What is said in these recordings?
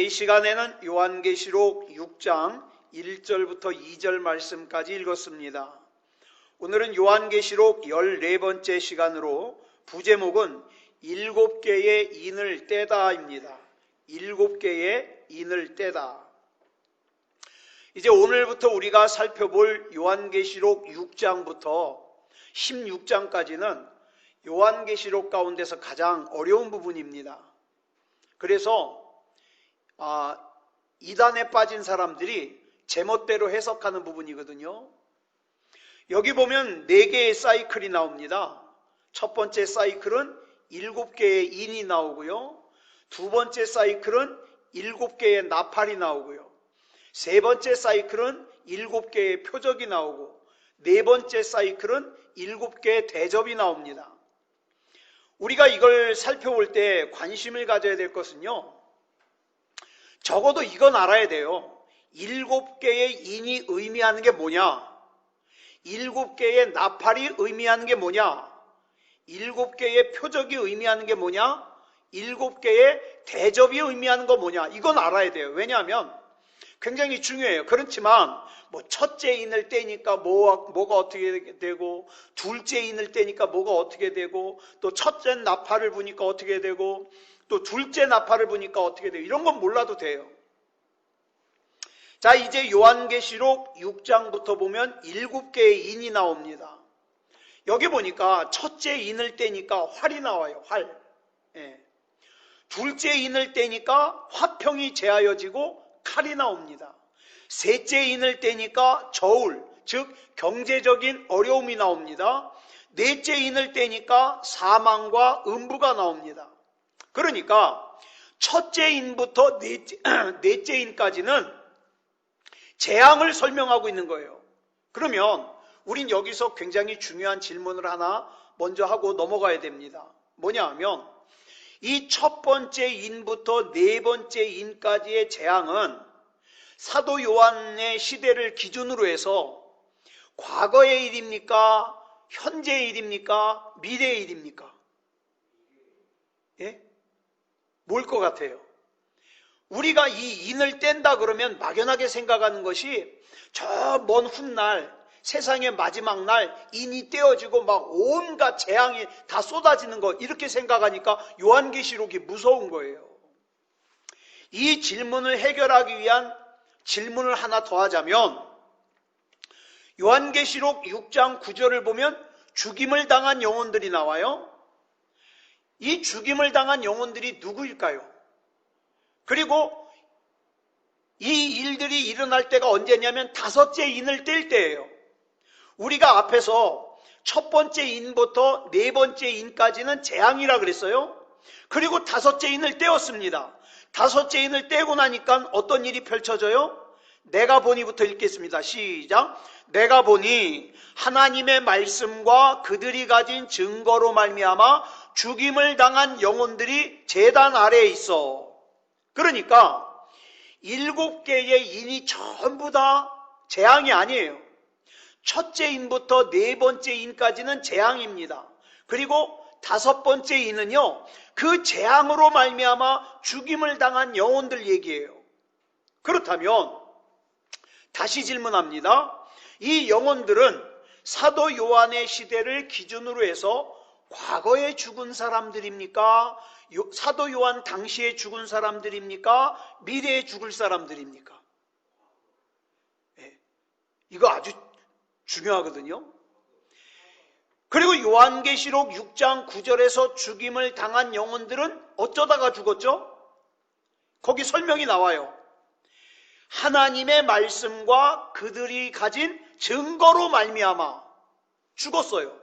이 시간에는 요한계시록 6장 1절부터 2절 말씀까지 읽었습니다. 오늘은 요한계시록 14번째 시간으로 부제목은 일곱 개의 인을 떼다입니다. 일곱 개의 인을 떼다. 이제 오늘부터 우리가 살펴볼 요한계시록 6장부터 16장까지는 요한계시록 가운데서 가장 어려운 부분입니다. 그래서 아, 이단에 빠진 사람들이 제멋대로 해석하는 부분이거든요. 여기 보면 네 개의 사이클이 나옵니다. 첫 번째 사이클은 일곱 개의 인이 나오고요. 두 번째 사이클은 일곱 개의 나팔이 나오고요. 세 번째 사이클은 일곱 개의 표적이 나오고 네 번째 사이클은 일곱 개의 대접이 나옵니다. 우리가 이걸 살펴볼 때 관심을 가져야 될 것은요. 적어도 이건 알아야 돼요. 일곱 개의 인이 의미하는 게 뭐냐? 일곱 개의 나팔이 의미하는 게 뭐냐? 일곱 개의 표적이 의미하는 게 뭐냐? 일곱 개의 대접이 의미하는 거 뭐냐? 이건 알아야 돼요. 왜냐하면 굉장히 중요해요. 그렇지만 뭐 첫째 인을 떼니까 뭐, 뭐가 어떻게 되고 둘째 인을 떼니까 뭐가 어떻게 되고 또 첫째 나팔을 보니까 어떻게 되고 또 둘째 나팔을 보니까 어떻게 돼요. 이런 건 몰라도 돼요. 자 이제 요한계시록 6장부터 보면 일곱 개의 인이 나옵니다. 여기 보니까 첫째 인을 떼니까 활이 나와요. 활. 예. 둘째 인을 떼니까 화평이 제하여지고 칼이 나옵니다. 셋째 인을 떼니까 저울, 즉 경제적인 어려움이 나옵니다. 넷째 인을 떼니까 사망과 음부가 나옵니다. 그러니까 첫째 인부터 넷째, 넷째 인까지는 재앙을 설명하고 있는 거예요. 그러면 우린 여기서 굉장히 중요한 질문을 하나 먼저 하고 넘어가야 됩니다. 뭐냐 하면 이 첫 번째 인부터 네 번째 인까지의 재앙은 사도 요한의 시대를 기준으로 해서 과거의 일입니까? 현재의 일입니까? 미래의 일입니까? 예? 뭘 것 같아요? 우리가 이 인을 뗀다 그러면 막연하게 생각하는 것이 저 먼 훗날 세상의 마지막 날 인이 떼어지고 막 온갖 재앙이 다 쏟아지는 것 이렇게 생각하니까 요한계시록이 무서운 거예요. 이 질문을 해결하기 위한 질문을 하나 더 하자면 요한계시록 6장 9절을 보면 죽임을 당한 영혼들이 나와요. 이 죽임을 당한 영혼들이 누구일까요? 그리고 이 일들이 일어날 때가 언제냐면 다섯째 인을 뗄 때예요. 우리가 앞에서 첫 번째 인부터 네 번째 인까지는 재앙이라 그랬어요. 그리고 다섯째 인을 떼었습니다. 다섯째 인을 떼고 나니까 어떤 일이 펼쳐져요? 내가 보니부터 읽겠습니다. 시작. 내가 보니 하나님의 말씀과 그들이 가진 증거로 말미암아 죽임을 당한 영혼들이 재단 아래에 있어. 그러니까 일곱 개의 인이 전부 다 재앙이 아니에요. 첫째 인부터 네 번째 인까지는 재앙입니다. 그리고 다섯 번째 인은요, 그 재앙으로 말미암아 죽임을 당한 영혼들 얘기예요. 그렇다면 다시 질문합니다. 이 영혼들은 사도 요한의 시대를 기준으로 해서 과거에 죽은 사람들입니까? 사도 요한 당시에 죽은 사람들입니까? 미래에 죽을 사람들입니까? 네. 이거 아주 중요하거든요. 그리고 요한계시록 6장 9절에서 죽임을 당한 영혼들은 어쩌다가 죽었죠? 거기 설명이 나와요. 하나님의 말씀과 그들이 가진 증거로 말미암아 죽었어요.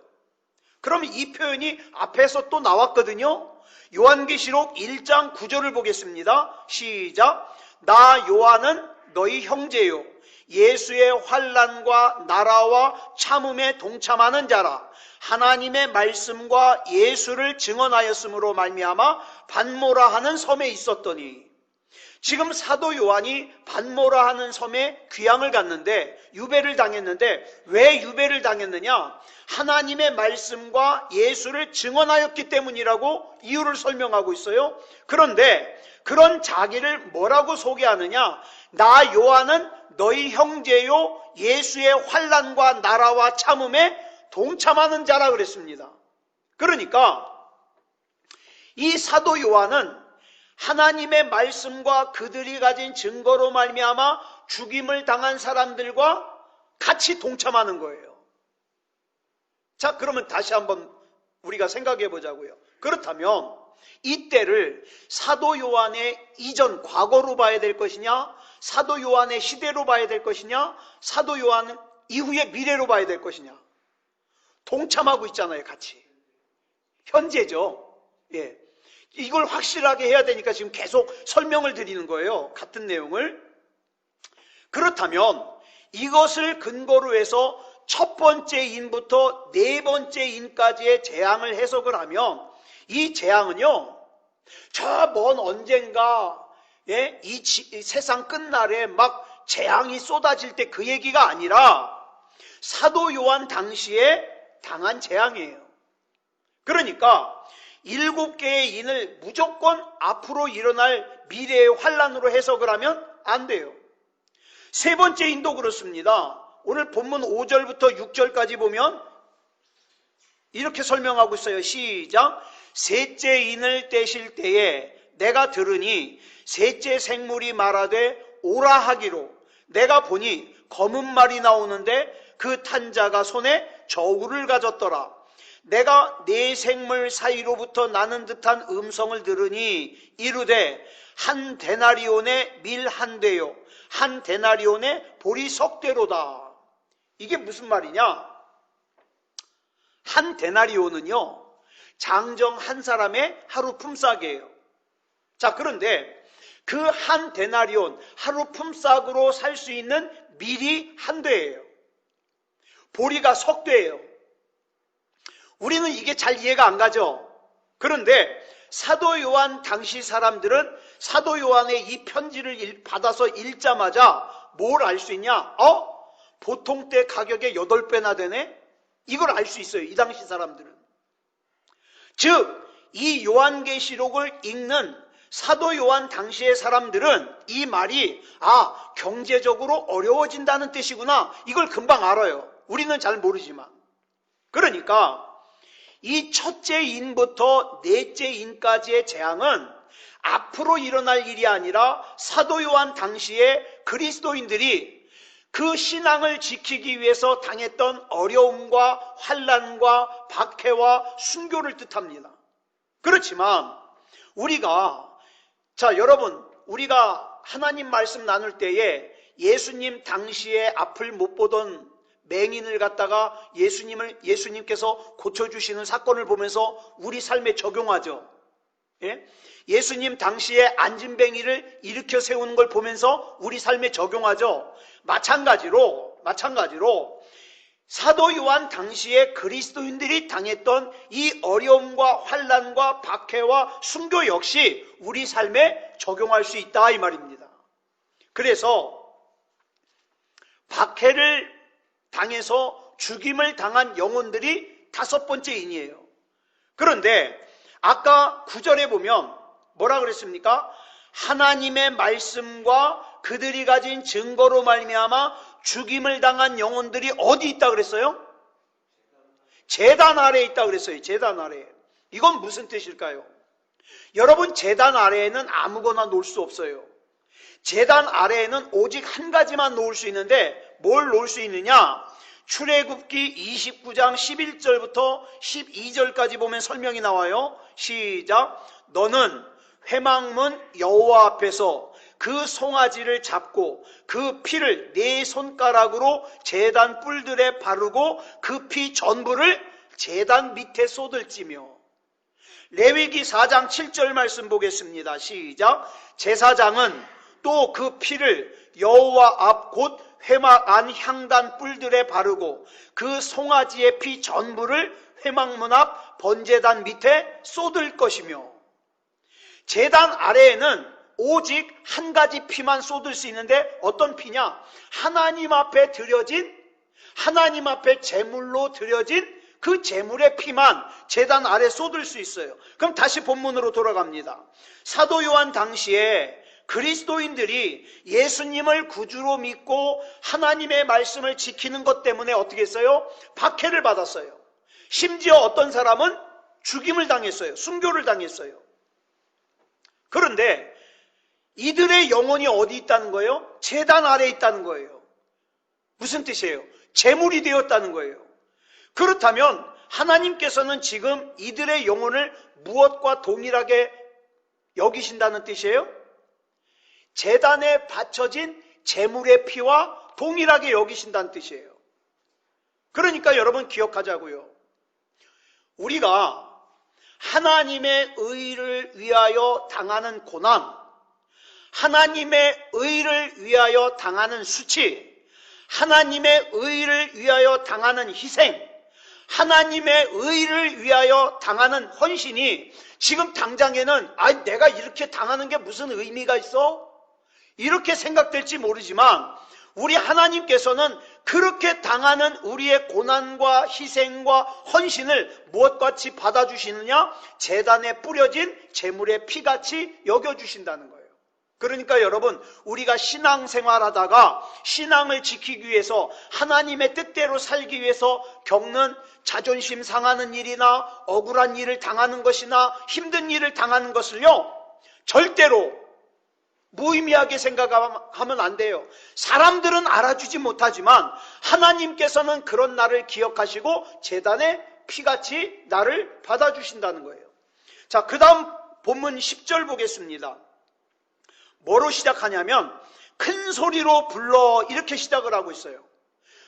그럼 이 표현이 앞에서 또 나왔거든요. 요한계시록 1장 9절을 보겠습니다. 시작. 나 요한은 너희 형제요. 예수의 환란과 나라와 참음에 동참하는 자라. 하나님의 말씀과 예수를 증언하였으므로 말미암아 반모라 하는 섬에 있었더니 지금 사도 요한이 반모라 하는 섬에 귀향을 갔는데 유배를 당했는데 왜 유배를 당했느냐? 하나님의 말씀과 예수를 증언하였기 때문이라고 이유를 설명하고 있어요. 그런데 그런 자기를 뭐라고 소개하느냐? 나 요한은 너희 형제요 예수의 환란과 나라와 참음에 동참하는 자라 그랬습니다. 그러니까 이 사도 요한은 하나님의 말씀과 그들이 가진 증거로 말미암아 죽임을 당한 사람들과 같이 동참하는 거예요. 자, 그러면 다시 한번 우리가 생각해 보자고요. 그렇다면 이때를 사도 요한의 이전 과거로 봐야 될 것이냐, 사도 요한의 시대로 봐야 될 것이냐, 사도 요한 이후의 미래로 봐야 될 것이냐. 동참하고 있잖아요, 같이. 현재죠. 예. 이걸 확실하게 해야 되니까 지금 계속 설명을 드리는 거예요. 같은 내용을. 그렇다면 이것을 근거로 해서 첫 번째 인부터 네 번째 인까지의 재앙을 해석을 하면 이 재앙은요, 저 먼 언젠가, 예, 이, 지- 이 세상 끝날에 막 재앙이 쏟아질 때 그 얘기가 아니라 사도 요한 당시에 당한 재앙이에요. 그러니까 일곱 개의 인을 무조건 앞으로 일어날 미래의 환란으로 해석을 하면 안 돼요. 세 번째 인도 그렇습니다. 오늘 본문 5절부터 6절까지 보면 이렇게 설명하고 있어요. 시작. 셋째 인을 떼실 때에 내가 들으니 셋째 생물이 말하되 오라 하기로 내가 보니 검은 말이 나오는데 그 탄자가 손에 저울을 가졌더라. 내가 네 생물 사이로부터 나는 듯한 음성을 들으니 이르되 한 데나리온의 밀 한 대요 한 데나리온의 보리 석 대로다. 이게 무슨 말이냐? 한 데나리온은요 장정 한 사람의 하루 품삯이에요. 자 그런데 그 한 데나리온 하루 품삯으로 살 수 있는 밀이 한 대예요. 보리가 석 대예요. 우리는 이게 잘 이해가 안 가죠. 그런데 사도 요한 당시 사람들은 사도 요한의 이 편지를 읽- 받아서 읽자마자 뭘 알 수 있냐? 어? 보통 때 가격의 8배나 되네? 이걸 알 수 있어요. 이 당시 사람들은. 즉, 이 요한계시록을 읽는 사도 요한 당시의 사람들은 이 말이 아, 경제적으로 어려워진다는 뜻이구나. 이걸 금방 알아요. 우리는 잘 모르지만. 그러니까 이 첫째 인부터 넷째 인까지의 재앙은 앞으로 일어날 일이 아니라 사도 요한 당시에 그리스도인들이 그 신앙을 지키기 위해서 당했던 어려움과 환란과 박해와 순교를 뜻합니다. 그렇지만 우리가 자 여러분 우리가 하나님 말씀 나눌 때에 예수님 당시에 앞을 못 보던 맹인을 갖다가 예수님을 예수님께서 고쳐 주시는 사건을 보면서 우리 삶에 적용하죠. 예? 예수님 당시에 안진뱅이를 일으켜 세우는 걸 보면서 우리 삶에 적용하죠. 마찬가지로 마찬가지로 사도 요한 당시에 그리스도인들이 당했던 이 어려움과 환란과 박해와 순교 역시 우리 삶에 적용할 수 있다 이 말입니다. 그래서 박해를 당해서 죽임을 당한 영혼들이 다섯 번째 인이에요. 그런데 아까 구절에 보면 뭐라 그랬습니까? 하나님의 말씀과 그들이 가진 증거로 말미암아 죽임을 당한 영혼들이 어디 있다 그랬어요? 재단 아래에 있다 그랬어요. 재단 아래에. 이건 무슨 뜻일까요? 여러분 재단 아래에는 아무거나 놓을 수 없어요. 재단 아래에는 오직 한 가지만 놓을 수 있는데 뭘 놓을 수 있느냐? 출애굽기 29장 11절부터 12절까지 보면 설명이 나와요. 시작. 너는 회망문 여호와 앞에서 그 송아지를 잡고 그 피를 네 손가락으로 제단 뿔들에 바르고 그 피 전부를 제단 밑에 쏟을지며 레위기 4장 7절 말씀 보겠습니다. 시작. 제사장은 또 그 피를 여호와 앞 곧 회막 안 향단 뿔들에 바르고 그 송아지의 피 전부를 회막문 앞 번제단 밑에 쏟을 것이며 제단 아래에는 오직 한 가지 피만 쏟을 수 있는데 어떤 피냐? 하나님 앞에 드려진 하나님 앞에 제물로 드려진 그 재물의 피만 재단 아래 쏟을 수 있어요. 그럼 다시 본문으로 돌아갑니다. 사도 요한 당시에 그리스도인들이 예수님을 구주로 믿고 하나님의 말씀을 지키는 것 때문에 어떻게 했어요? 박해를 받았어요. 심지어 어떤 사람은 죽임을 당했어요. 순교를 당했어요. 그런데 이들의 영혼이 어디 있다는 거예요? 재단 아래 있다는 거예요. 무슨 뜻이에요? 재물이 되었다는 거예요. 그렇다면 하나님께서는 지금 이들의 영혼을 무엇과 동일하게 여기신다는 뜻이에요? 재단에 바쳐진 재물의 피와 동일하게 여기신다는 뜻이에요. 그러니까 여러분 기억하자고요. 우리가 하나님의 의를 위하여 당하는 고난, 하나님의 의를 위하여 당하는 수치, 하나님의 의를 위하여 당하는 희생, 하나님의 의를 위하여 당하는 헌신이 지금 당장에는 아 내가 이렇게 당하는 게 무슨 의미가 있어? 이렇게 생각될지 모르지만 우리 하나님께서는 그렇게 당하는 우리의 고난과 희생과 헌신을 무엇같이 받아주시느냐? 재단에 뿌려진 재물의 피같이 여겨주신다는 거예요. 그러니까 여러분, 우리가 신앙생활 하다가 신앙을 지키기 위해서 하나님의 뜻대로 살기 위해서 겪는 자존심 상하는 일이나 억울한 일을 당하는 것이나 힘든 일을 당하는 것을요, 절대로 무의미하게 생각하면 안 돼요. 사람들은 알아주지 못하지만 하나님께서는 그런 나를 기억하시고 재단에 피같이 나를 받아주신다는 거예요. 자, 그 다음 본문 10절 보겠습니다. 뭐로 시작하냐면 큰 소리로 불러 이렇게 시작을 하고 있어요.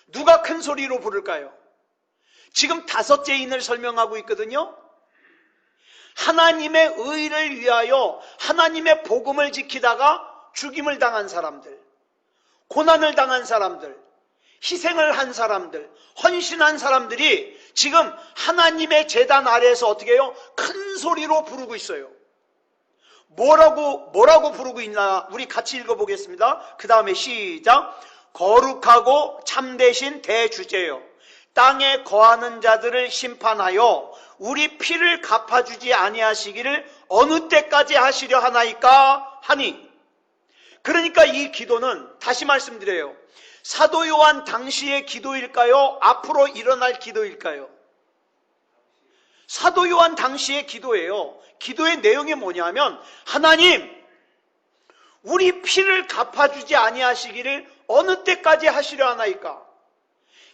누가 큰 소리로 부를까요? 지금 다섯째 인을 설명하고 있거든요. 하나님의 의를 위하여 하나님의 복음을 지키다가 죽임을 당한 사람들, 고난을 당한 사람들, 희생을 한 사람들, 헌신한 사람들이 지금 하나님의 재단 아래에서 어떻게 해요? 큰 소리로 부르고 있어요. 뭐라고, 뭐라고 부르고 있나? 우리 같이 읽어보겠습니다. 그 다음에 시작. 거룩하고 참되신 대주제요. 땅에 거하는 자들을 심판하여 우리 피를 갚아주지 아니하시기를 어느 때까지 하시려 하나이까 하니 그러니까 이 기도는 다시 말씀드려요. 사도 요한 당시의 기도일까요? 앞으로 일어날 기도일까요? 사도 요한 당시의 기도예요. 기도의 내용이 뭐냐면 하나님 우리 피를 갚아주지 아니하시기를 어느 때까지 하시려 하나이까?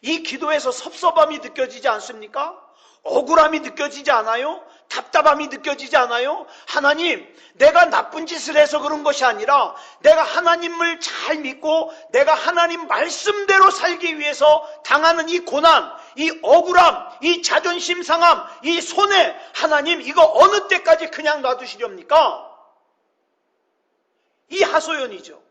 이 기도에서 섭섭함이 느껴지지 않습니까? 억울함이 느껴지지 않아요? 답답함이 느껴지지 않아요? 하나님, 내가 나쁜 짓을 해서 그런 것이 아니라 내가 하나님을 잘 믿고 내가 하나님 말씀대로 살기 위해서 당하는 이 고난, 이 억울함, 이 자존심 상함, 이 손해, 하나님 이거 어느 때까지 그냥 놔두시렵니까? 이 하소연이죠.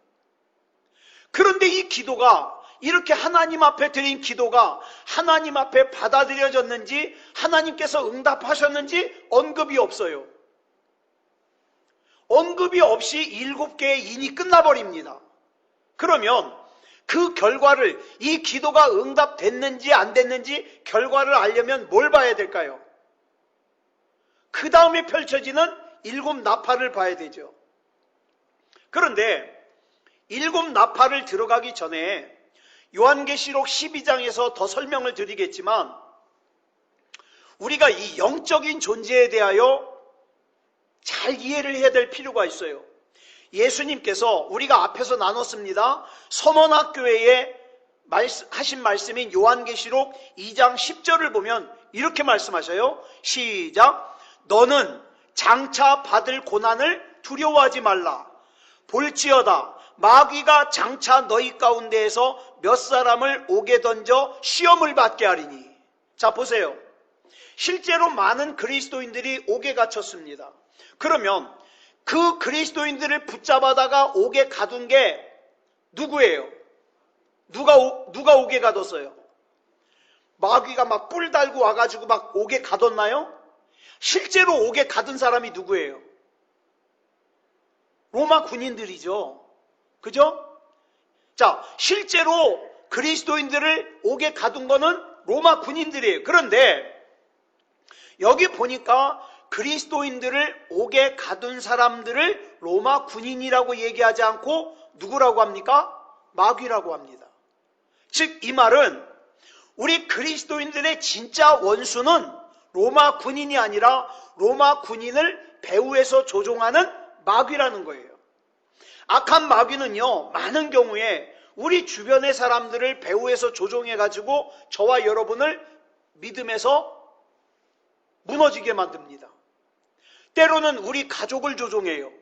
그런데 이 기도가 이렇게 하나님 앞에 드린 기도가 하나님 앞에 받아들여졌는지 하나님께서 응답하셨는지 언급이 없어요. 언급이 없이 일곱 개의 인이 끝나버립니다. 그러면 그 결과를 이 기도가 응답됐는지 안 됐는지 결과를 알려면 뭘 봐야 될까요? 그 다음에 펼쳐지는 일곱 나팔을 봐야 되죠. 그런데 일곱 나팔을 들어가기 전에 요한계시록 12장에서 더 설명을 드리겠지만 우리가 이 영적인 존재에 대하여 잘 이해를 해야 될 필요가 있어요. 예수님께서 우리가 앞에서 나눴습니다. 서머나교회에 하신 말씀인 요한계시록 2장 10절을 보면 이렇게 말씀하셔요. 시작. 너는 장차 받을 고난을 두려워하지 말라. 볼지어다. 마귀가 장차 너희 가운데에서 몇 사람을 오게 던져 시험을 받게 하리니. 자, 보세요. 실제로 많은 그리스도인들이 옥에 갇혔습니다. 그러면 그 그리스도인들을 붙잡아다가 옥에 가둔 게 누구예요? 누가, 오, 누가 옥에 가뒀어요? 마귀가 막 뿔 달고 와가지고 막 옥에 가뒀나요? 실제로 옥에 가둔 사람이 누구예요? 로마 군인들이죠. 그죠? 자, 실제로 그리스도인들을 옥에 가둔 거는 로마 군인들이에요. 그런데 여기 보니까 그리스도인들을 옥에 가둔 사람들을 로마 군인이라고 얘기하지 않고 누구라고 합니까? 마귀라고 합니다. 즉, 이 말은 우리 그리스도인들의 진짜 원수는 로마 군인이 아니라 로마 군인을 배후에서 조종하는 마귀라는 거예요. 악한 마귀는요, 많은 경우에 우리 주변의 사람들을 배후에서 조종해가지고 저와 여러분을 믿음에서 무너지게 만듭니다. 때로는 우리 가족을 조종해요.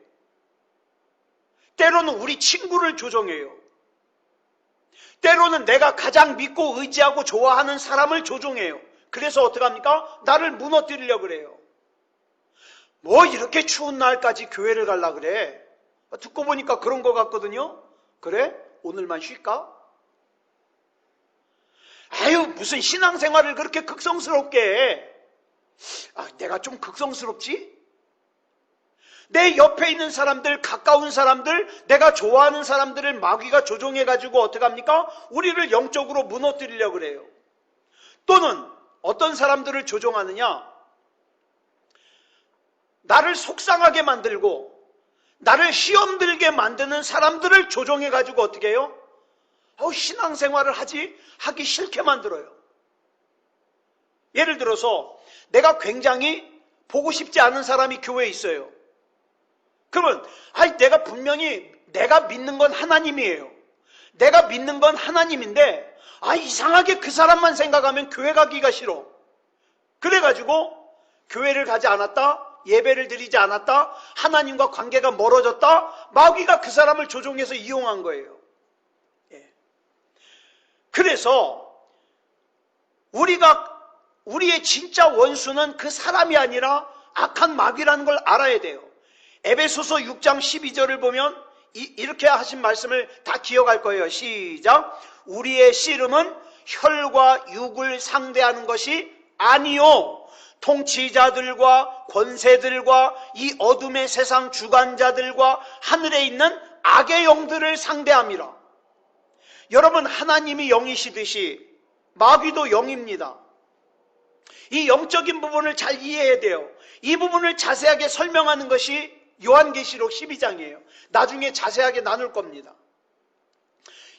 때로는 우리 친구를 조종해요. 때로는 내가 가장 믿고 의지하고 좋아하는 사람을 조종해요. 그래서 어떡합니까? 나를 무너뜨리려 그래요. 뭐 이렇게 추운 날까지 교회를 갈라 그래? 듣고 보니까 그런 것 같거든요. 그래? 오늘만 쉴까? 아유, 무슨 신앙생활을 그렇게 극성스럽게 해. 아, 내가 좀 극성스럽지? 내 옆에 있는 사람들, 가까운 사람들, 내가 좋아하는 사람들을 마귀가 조종해가지고 어떡합니까? 우리를 영적으로 무너뜨리려 그래요. 또는 어떤 사람들을 조종하느냐? 나를 속상하게 만들고, 나를 시험 들게 만드는 사람들을 조종해가지고 어떻게 해요? 어, 신앙생활을 하지, 하기 싫게 만들어요. 예를 들어서, 내가 굉장히 보고 싶지 않은 사람이 교회에 있어요. 그러면 아이 내가 분명히 내가 믿는 건 하나님이에요. 내가 믿는 건 하나님인데 아 이상하게 그 사람만 생각하면 교회 가기가 싫어. 그래 가지고 교회를 가지 않았다. 예배를 드리지 않았다. 하나님과 관계가 멀어졌다. 마귀가 그 사람을 조종해서 이용한 거예요. 예. 그래서 우리가 우리의 진짜 원수는 그 사람이 아니라 악한 마귀라는 걸 알아야 돼요. 에베소서 6장 12절을 보면 이, 렇게 하신 말씀을 다 기억할 거예요. 시작. 우리의 씨름은 혈과 육을 상대하는 것이 아니요. 통치자들과 권세들과 이 어둠의 세상 주관자들과 하늘에 있는 악의 영들을 상대함이라. 여러분 하나님이 영이시듯이 마귀도 영입니다. 이 영적인 부분을 잘 이해해야 돼요. 이 부분을 자세하게 설명하는 것이 요한계시록 12장이에요. 나중에 자세하게 나눌 겁니다.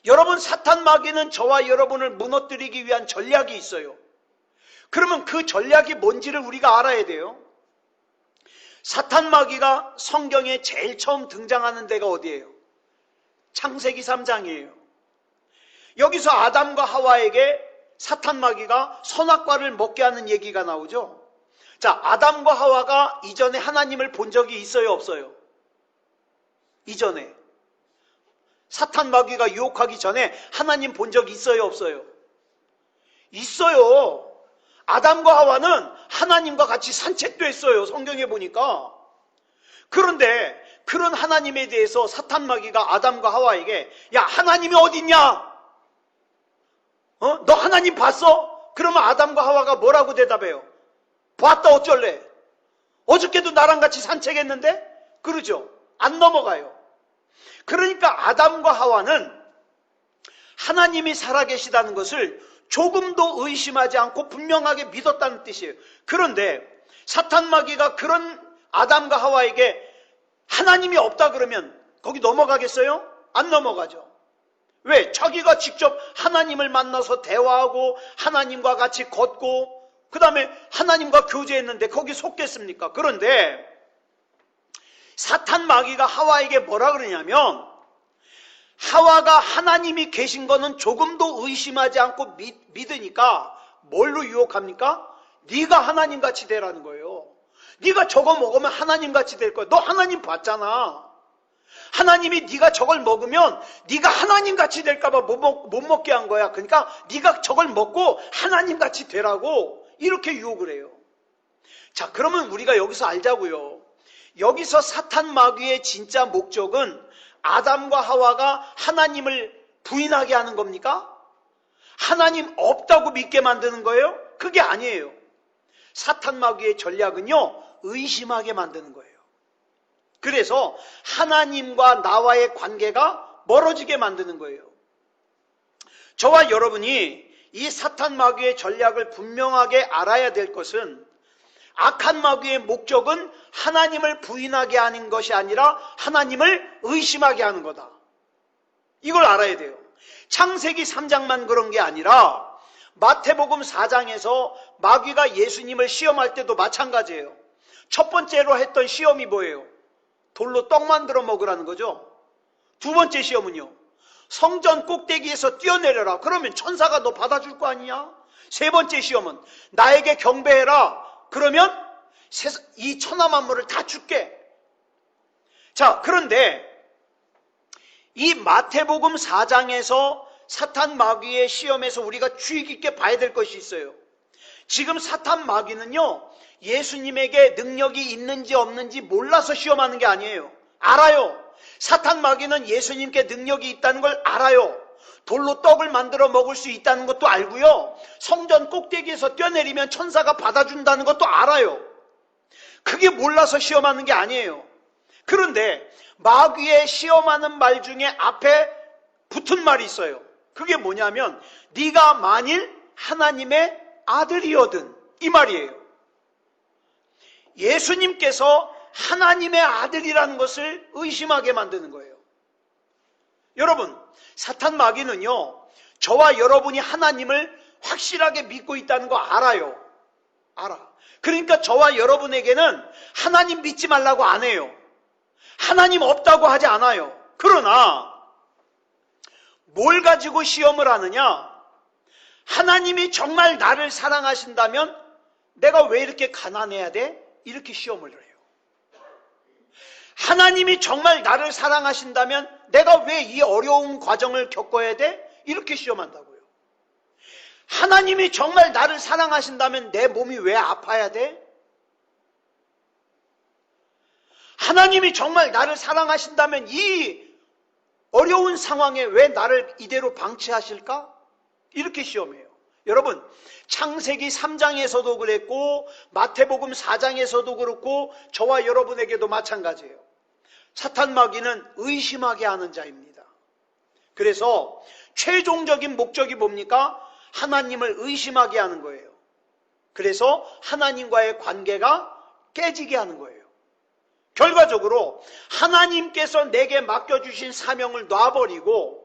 여러분 사탄 마귀는 저와 여러분을 무너뜨리기 위한 전략이 있어요. 그러면 그 전략이 뭔지를 우리가 알아야 돼요. 사탄 마귀가 성경에 제일 처음 등장하는 데가 어디예요? 창세기 3장이에요. 여기서 아담과 하와에게 사탄 마귀가 선악과를 먹게 하는 얘기가 나오죠. 자, 아담과 하와가 이전에 하나님을 본 적이 있어요, 없어요? 이전에. 사탄 마귀가 유혹하기 전에 하나님 본 적 있어요, 없어요? 있어요. 아담과 하와는 하나님과 같이 산책도 했어요, 성경에 보니까. 그런데 그런 하나님에 대해서 사탄 마귀가 아담과 하와에게 야, 하나님이 어딨냐? 어? 너 하나님 봤어? 그러면 아담과 하와가 뭐라고 대답해요? 봤다 어쩔래? 어저께도 나랑 같이 산책했는데? 그러죠. 안 넘어가요. 그러니까 아담과 하와는 하나님이 살아계시다는 것을 조금도 의심하지 않고 분명하게 믿었다는 뜻이에요. 그런데 사탄 마귀가 그런 아담과 하와에게 하나님이 없다 그러면 거기 넘어가겠어요? 안 넘어가죠. 왜? 자기가 직접 하나님을 만나서 대화하고 하나님과 같이 걷고 그 다음에 하나님과 교제했는데 거기 속겠습니까? 그런데 사탄 마귀가 하와에게 뭐라 그러냐면 하와가 하나님이 계신 거는 조금도 의심하지 않고 믿, 믿으니까 뭘로 유혹합니까? 네가 하나님 같이 되라는 거예요. 네가 저거 먹으면 하나님 같이 될 거야. 너 하나님 봤잖아. 하나님이 네가 저걸 먹으면 네가 하나님 같이 될까봐 못, 먹, 못 먹게 한 거야. 그러니까 네가 저걸 먹고 하나님 같이 되라고 이렇게 유혹을 해요. 자, 그러면 우리가 여기서 알자고요. 여기서 사탄 마귀의 진짜 목적은 아담과 하와가 하나님을 부인하게 하는 겁니까? 하나님 없다고 믿게 만드는 거예요? 그게 아니에요. 사탄 마귀의 전략은요, 의심하게 만드는 거예요. 그래서 하나님과 나와의 관계가 멀어지게 만드는 거예요. 저와 여러분이 이 사탄 마귀의 전략을 분명하게 알아야 될 것은 악한 마귀의 목적은 하나님을 부인하게 하는 것이 아니라 하나님을 의심하게 하는 거다. 이걸 알아야 돼요. 창세기 3장만 그런 게 아니라 마태복음 4장에서 마귀가 예수님을 시험할 때도 마찬가지예요. 첫 번째로 했던 시험이 뭐예요? 돌로 떡 만들어 먹으라는 거죠. 두 번째 시험은요. 성전 꼭대기에서 뛰어내려라. 그러면 천사가 너 받아줄 거 아니야? 세 번째 시험은 나에게 경배해라. 그러면 이 천하 만물을 다 줄게. 자, 그런데 이 마태복음 4장에서 사탄 마귀의 시험에서 우리가 주의 깊게 봐야 될 것이 있어요. 지금 사탄 마귀는요, 예수님에게 능력이 있는지 없는지 몰라서 시험하는 게 아니에요. 알아요. 사탄 마귀는 예수님께 능력이 있다는 걸 알아요. 돌로 떡을 만들어 먹을 수 있다는 것도 알고요. 성전 꼭대기에서 뛰어내리면 천사가 받아준다는 것도 알아요. 그게 몰라서 시험하는 게 아니에요. 그런데 마귀의 시험하는 말 중에 앞에 붙은 말이 있어요. 그게 뭐냐면 네가 만일 하나님의 아들이거든 이 말이에요. 예수님께서 하나님의 아들이라는 것을 의심하게 만드는 거예요. 여러분, 사탄 마귀는요, 저와 여러분이 하나님을 확실하게 믿고 있다는 거 알아요. 알아. 그러니까 저와 여러분에게는 하나님 믿지 말라고 안 해요. 하나님 없다고 하지 않아요. 그러나, 뭘 가지고 시험을 하느냐? 하나님이 정말 나를 사랑하신다면 내가 왜 이렇게 가난해야 돼? 이렇게 시험을 해요. 하나님이 정말 나를 사랑하신다면 내가 왜 이 어려운 과정을 겪어야 돼? 이렇게 시험한다고요. 하나님이 정말 나를 사랑하신다면 내 몸이 왜 아파야 돼? 하나님이 정말 나를 사랑하신다면 이 어려운 상황에 왜 나를 이대로 방치하실까? 이렇게 시험해요. 여러분, 창세기 3장에서도 그랬고, 마태복음 4장에서도 그렇고, 저와 여러분에게도 마찬가지예요. 사탄 마귀는 의심하게 하는 자입니다. 그래서 최종적인 목적이 뭡니까? 하나님을 의심하게 하는 거예요. 그래서 하나님과의 관계가 깨지게 하는 거예요. 결과적으로 하나님께서 내게 맡겨주신 사명을 놔버리고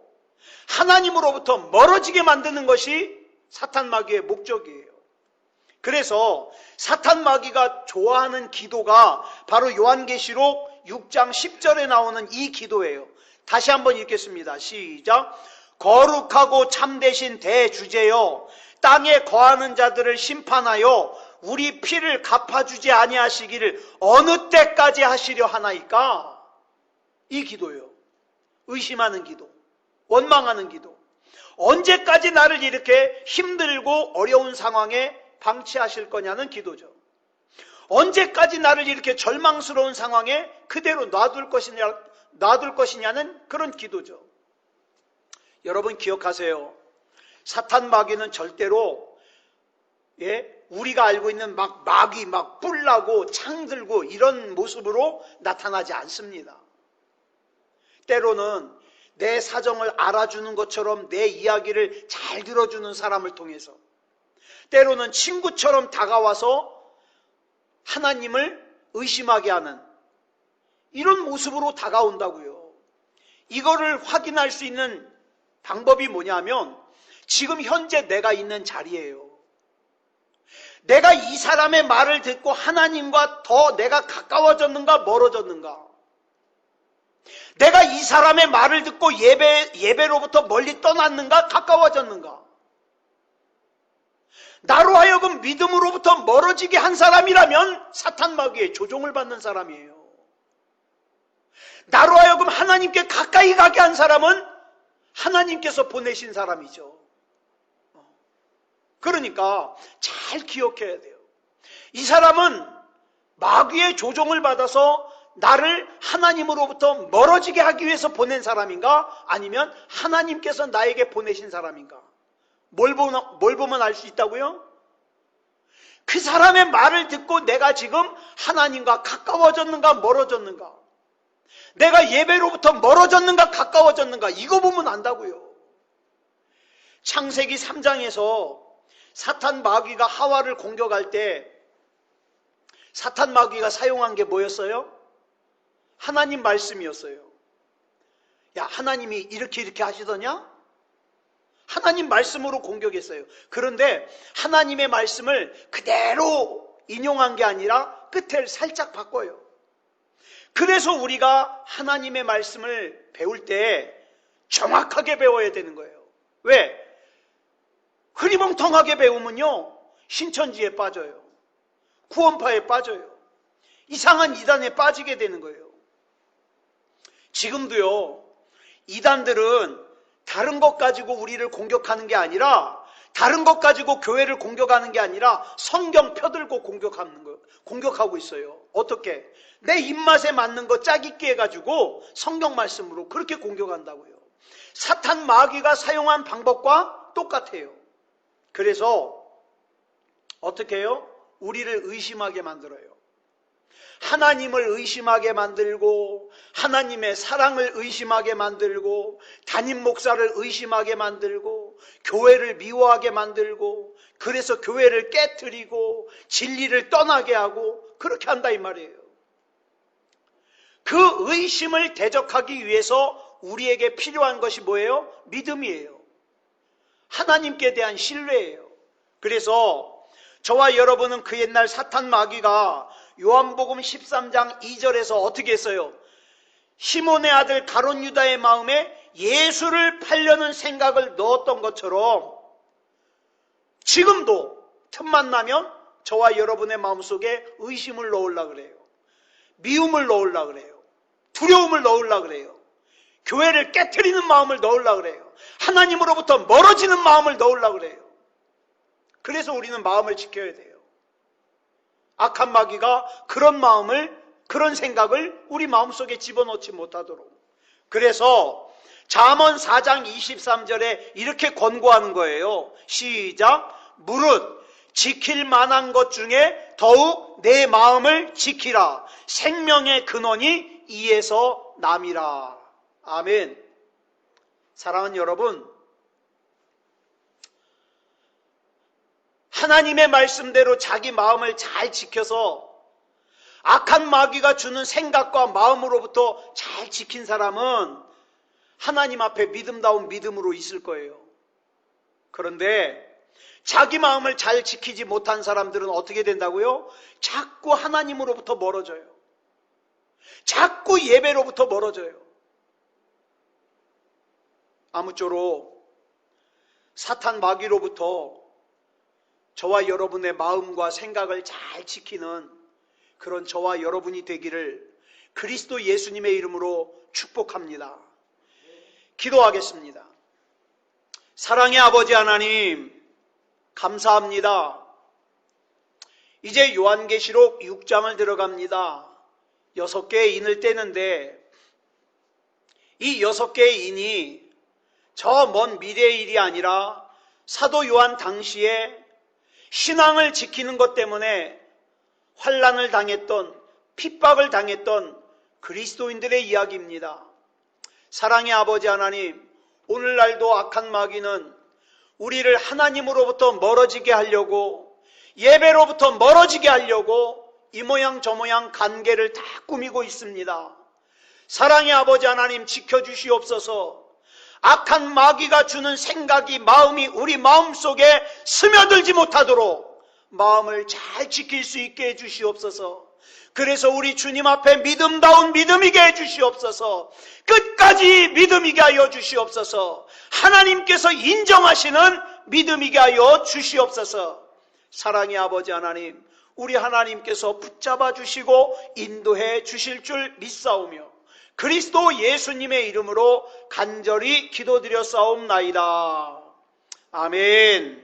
하나님으로부터 멀어지게 만드는 것이 사탄 마귀의 목적이에요. 그래서 사탄 마귀가 좋아하는 기도가 바로 요한계시록 6장 10절에 나오는 이 기도예요. 다시 한번 읽겠습니다. 시작. 거룩하고 참되신 대주제여 땅에 거하는 자들을 심판하여 우리 피를 갚아주지 아니하시기를 어느 때까지 하시려 하나이까? 이 기도요. 의심하는 기도, 원망하는 기도. 언제까지 나를 이렇게 힘들고 어려운 상황에 방치하실 거냐는 기도죠. 언제까지 나를 이렇게 절망스러운 상황에 그대로 놔둘 것이냐, 놔둘 것이냐는 그런 기도죠. 여러분 기억하세요. 사탄 마귀는 절대로 예, 우리가 알고 있는 막 마귀 막 뿔나고 창 들고 이런 모습으로 나타나지 않습니다. 때로는 내 사정을 알아주는 것처럼 내 이야기를 잘 들어주는 사람을 통해서 때로는 친구처럼 다가와서 하나님을 의심하게 하는 이런 모습으로 다가온다고요. 이거를 확인할 수 있는 방법이 뭐냐면 지금 현재 내가 있는 자리예요. 내가 이 사람의 말을 듣고 하나님과 더 내가 가까워졌는가 멀어졌는가? 내가 이 사람의 말을 듣고 예배, 예배로부터 멀리 떠났는가 가까워졌는가? 나로 하여금 믿음으로부터 멀어지게 한 사람이라면 사탄 마귀의 조종을 받는 사람이에요. 나로 하여금 하나님께 가까이 가게 한 사람은 하나님께서 보내신 사람이죠. 그러니까 잘 기억해야 돼요. 이 사람은 마귀의 조종을 받아서 나를 하나님으로부터 멀어지게 하기 위해서 보낸 사람인가? 아니면 하나님께서 나에게 보내신 사람인가? 뭘, 보나, 뭘 보면 알 수 있다고요? 그 사람의 말을 듣고 내가 지금 하나님과 가까워졌는가 멀어졌는가? 내가 예배로부터 멀어졌는가 가까워졌는가? 이거 보면 안다고요. 창세기 3장에서 사탄 마귀가 하와를 공격할 때 사탄 마귀가 사용한 게 뭐였어요? 하나님 말씀이었어요. 야, 하나님이 이렇게 이렇게 하시더냐? 하나님 말씀으로 공격했어요. 그런데 하나님의 말씀을 그대로 인용한 게 아니라 끝을 살짝 바꿔요. 그래서 우리가 하나님의 말씀을 배울 때 정확하게 배워야 되는 거예요. 왜? 흐리멍텅하게 배우면요, 신천지에 빠져요. 구원파에 빠져요. 이상한 이단에 빠지게 되는 거예요. 지금도요, 이단들은 다른 것 가지고 우리를 공격하는 게 아니라, 다른 것 가지고 교회를 공격하는 게 아니라 성경 펴들고 공격하는 거, 공격하고 있어요. 어떻게? 내 입맛에 맞는 거 짜깁기 해가지고 성경 말씀으로 그렇게 공격한다고요. 사탄 마귀가 사용한 방법과 똑같아요. 그래서 어떻게 해요? 우리를 의심하게 만들어요. 하나님을 의심하게 만들고 하나님의 사랑을 의심하게 만들고 담임 목사를 의심하게 만들고 교회를 미워하게 만들고 그래서 교회를 깨뜨리고 진리를 떠나게 하고 그렇게 한다 이 말이에요. 그 의심을 대적하기 위해서 우리에게 필요한 것이 뭐예요? 믿음이에요. 하나님께 대한 신뢰예요. 그래서 저와 여러분은 그 옛날 사탄 마귀가 요한복음 13장 2절에서 어떻게 했어요? 시몬의 아들 가론 유다의 마음에 예수를 팔려는 생각을 넣었던 것처럼 지금도 틈만 나면 저와 여러분의 마음속에 의심을 넣으려 그래요. 미움을 넣으려 그래요. 두려움을 넣으려 그래요. 교회를 깨뜨리는 마음을 넣으려 그래요. 하나님으로부터 멀어지는 마음을 넣으려 그래요. 그래서 우리는 마음을 지켜야 돼요. 악한 마귀가 그런 마음을, 그런 생각을 우리 마음속에 집어넣지 못하도록. 그래서 잠언 4장 23절에 이렇게 권고하는 거예요. 시작. 무릇 지킬 만한 것 중에 더욱 내 마음을 지키라. 생명의 근원이 이에서 남이라. 아멘. 사랑하는 여러분, 하나님의 말씀대로 자기 마음을 잘 지켜서 악한 마귀가 주는 생각과 마음으로부터 잘 지킨 사람은 하나님 앞에 믿음다운 믿음으로 있을 거예요. 그런데 자기 마음을 잘 지키지 못한 사람들은 어떻게 된다고요? 자꾸 하나님으로부터 멀어져요. 자꾸 예배로부터 멀어져요. 아무쪼록 사탄 마귀로부터 저와 여러분의 마음과 생각을 잘 지키는 그런 저와 여러분이 되기를 그리스도 예수님의 이름으로 축복합니다. 기도하겠습니다. 사랑의 아버지 하나님, 감사합니다. 이제 요한계시록 6장을 들어갑니다. 여섯 개의 인을 떼는데 이 여섯 개의 인이 저 먼 미래의 일이 아니라 사도 요한 당시에 신앙을 지키는 것 때문에 환란을 당했던 핍박을 당했던 그리스도인들의 이야기입니다. 사랑의 아버지 하나님, 오늘날도 악한 마귀는 우리를 하나님으로부터 멀어지게 하려고 예배로부터 멀어지게 하려고 이 모양 저 모양 관계를 다 꾸미고 있습니다. 사랑의 아버지 하나님 지켜주시옵소서. 악한 마귀가 주는 생각이 마음이 우리 마음 속에 스며들지 못하도록 마음을 잘 지킬 수 있게 해주시옵소서. 그래서 우리 주님 앞에 믿음다운 믿음이게 해주시옵소서. 끝까지 믿음이게 하여 주시옵소서. 하나님께서 인정하시는 믿음이게 하여 주시옵소서. 사랑의 아버지 하나님, 우리 하나님께서 붙잡아 주시고 인도해 주실 줄 믿사오며 그리스도 예수님의 이름으로 간절히 기도드려 싸움나이다. 아멘.